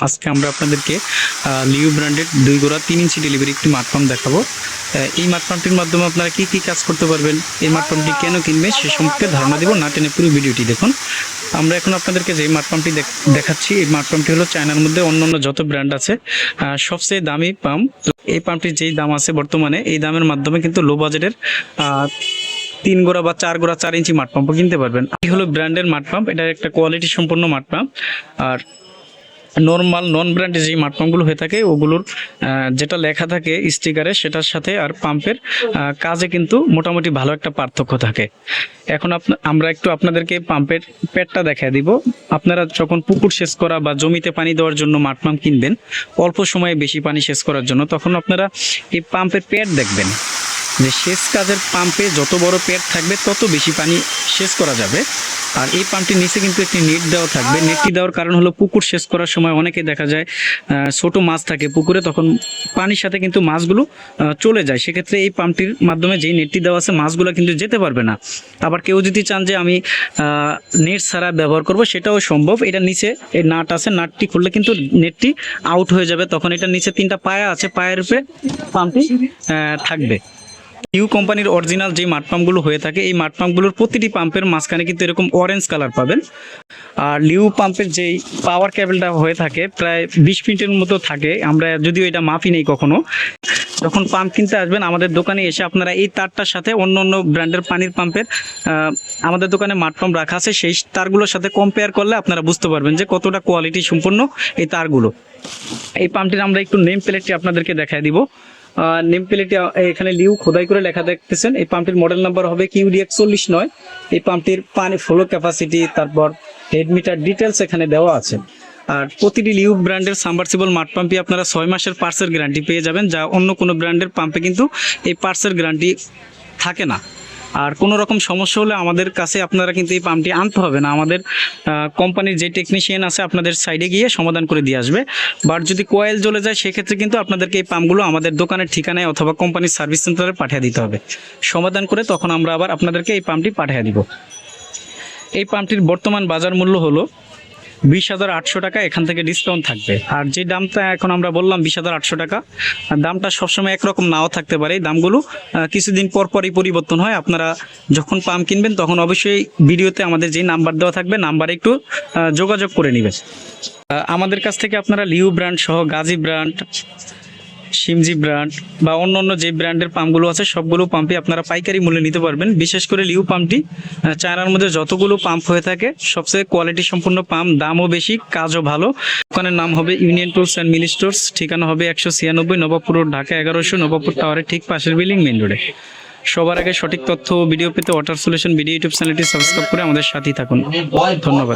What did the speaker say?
আজকে আমরা আপনাদেরকে আহ, লিও ব্র্যান্ডের দুই গোড়া তিন ইঞ্চি ডেলিভারি একটি মাঠ পাম্প দেখাবো। এই মাঠ পাম্পটির মাধ্যমে আপনারা কি কি কাজ করতে পারবেন এই মাঠ পাম্পটি কেন কিনবে সে সম্পর্কে ধারণা দিব না টেনে পুরো ভিডিওটি দেখুন। আমরা এখন আপনাদেরকে যে দেখ- দেখাচ্ছি এই মাঠ পাম্পটি হলো চায়নার মধ্যে অন্যান্য যত ব্র্যান্ড আছে সবচেয়ে দামি পাম্প এই পাম্পটির যেই দাম আছে বর্তমানে এই দামের মাধ্যমে কিন্তু লো বাজেটের তিন গোড়া বা চার গোড়া চার ইঞ্চি মাঠ পাম্পও কিনতে পারবেন। এই হলো ব্র্যান্ডের মাঠ পাম্প এটা একটা কোয়ালিটি সম্পন্ন মাঠ পাম্প আর নর্মাল নন ব্র্যান্ডের যে মাঠ পাম্পগুলো হয়ে থাকে, ওগুলোর যেটা লেখা থাকে স্টিকারে সেটার সাথে আর পাম্পের কাজে কিন্তু মোটামুটি ভালো একটা পার্থক্য থাকে। এখন আমরা একটু আপনাদেরকে পাম্পের পেটটা দেখা দিব। আপনারা যখন পুকুর সেচ করা বা জমিতে পানি দেওয়ার জন্য মাঠ পাম্প কিনবেন, অল্প সময়ে বেশি পানি সেচ করার জন্য, তখন আপনারা এই পাম্পের পেট দেখবেন। যে সেচ কাজের পাম্পে যত বড় পেট থাকবে, তত বেশি পানি সেচ করা যাবে। আর এই পাম্পটির নিচে কিন্তু একটি নেট দেওয়া থাকবে। নেটটি দেওয়ার কারণ হলো পুকুর শেষ করার সময় অনেকে দেখা যায় ছোট মাছ থাকে পুকুরে তখন পানির সাথে কিন্তু মাছগুলো চলে যায়। সেক্ষেত্রে এই পাম্পটির মাধ্যমে যেই নেটটি দেওয়া আছে মাছগুলো কিন্তু যেতে পারবে না। আবার কেউ যদি চান যে আমি নেট ছাড়া ব্যবহার করব সেটাও সম্ভব। এটা নিচে এই নাট আছে নাটটি খুললে কিন্তু নেটটি আউট হয়ে যাবে। তখন এটার নিচে তিনটা পায়া আছে পায়ের উপরে পাম্পটি থাকবে। নিউ কোম্পানির অরিজিনাল যে মাঠ পাম্পগুলো হয়ে থাকে, এই মাঠ পাম্পগুলোর প্রতিটি পাম্পের মাঝখানে কিন্তু এরকম অরেঞ্জ কালার পাবেন। আর লিউ পাম্পের যেই পাওয়ার কেবলটা হয়ে থাকে, প্রায় বিশ মিনিটের মতো থাকে। আমরা যদিও এটা মাপি নেই কখনো। যখন পাম্প কিনতে আসবেন, আমাদের দোকানে এসে আপনারা এই তারটার সাথে অন্য অন্য ব্র্যান্ডের পানির পাম্পের আমাদের দোকানে মাঠ পাম্প রাখা আছে। সেই তারগুলোর সাথে কম্পেয়ার করলে আপনারা বুঝতে পারবেন যে কতটা কোয়ালিটি সম্পন্ন এই তারগুলো। এই পাম্পটির আমরা একটু নেম প্লেটটি আপনাদেরকে দেখায় দিব। নেম প্লেটে এখানে লিউ খোদাই করে লেখা দেখতেছেন, এই পাম্পটির মডেল নাম্বার হবে কিউডি একচল্লিশ নয়। এই পাম্পটির পানি ফ্লো ক্যাপাসিটি তারপর হেডমিটার ডিটেলস এখানে দেওয়া আছে। আর প্রতিটি লিউ ব্র্যান্ডের সাবমার্সিবল মাঠ পাম্পে আপনারা ছয় মাসের পার্সের গ্যারান্টি পেয়ে যাবেন, যা অন্য কোনো ব্র্যান্ডের পাম্পে কিন্তু এই পার্সের গ্যারান্টি থাকে না। আর কোনো রকম সমস্যা হলে আমাদের কাছে আপনারা কিন্তু এই পাম্পটি আনতে হবে না। আমাদের কোম্পানির যে টেকনিশিয়ান আছে আপনাদের সাইডে গিয়ে সমাধান করে দিয়ে আসবে। বাট যদি কোয়েল জ্বলে যায়, সেক্ষেত্রে কিন্তু আপনাদেরকে এই পাম্পগুলো আমাদের দোকানের ঠিকানায় অথবা কোম্পানির সার্ভিস সেন্টারে পাঠিয়ে দিতে হবে। সমাধান করে তখন আমরা আবার আপনাদেরকে এই পাম্পটি পাঠিয়ে দিব। এই পাম্পটির বর্তমান বাজার মূল্য হলো বিশ হাজার আটশো টাকা, এখান থেকে ডিসকাউন্ট থাকবে। আর যে দামটা এখন আমরা বললাম বিশ হাজার আটশো টাকা দামটা সবসময় একরকম নাও থাকতে পারে। দামগুলো কিছুদিন পর পরই পরিবর্তন হয়। আপনারা যখন পাম্প কিনবেন, তখন অবশ্যই ভিডিওতে আমাদের যে নাম্বার দেওয়া থাকবে, নাম্বারে একটু যোগাযোগ করে নেবেন। আমাদের কাছ থেকে আপনারা লিউ ব্র্যান্ড সহ গাজী ব্র্যান্ড সিমজি ব্র্যান্ড বা অন্য অন্য যে ব্র্যান্ডের পাম্পগুলো আছে, সবগুলো পাম্পই আপনারা পাইকারি মূল্যে নিতে পারবেন। বিশেষ করে লিউ পাম্পটি চায়নার মধ্যে যতগুলো পাম্প হয়ে থাকে, সবচেয়ে কোয়ালিটি সম্পূর্ণ পাম্প দামও বেশি, কাজও ভালো। দোকানের নাম হবে union tools and mill stores ঠিকানা হবে একশো ছিয়ানব্বই নবাবপুর ঢাকা এগারোশো, নবাবপুর টাওয়ারের ঠিক পাশের বিল্ডিং মেন রোডে সবার আগে সঠিক তথ্য ভিডিও পেতে ওয়াটার সলিউশন ভিডিও ইউটিউব চ্যানেলটি সাবস্ক্রাইব করে আমাদের সাথেই থাকুন। ধন্যবাদ।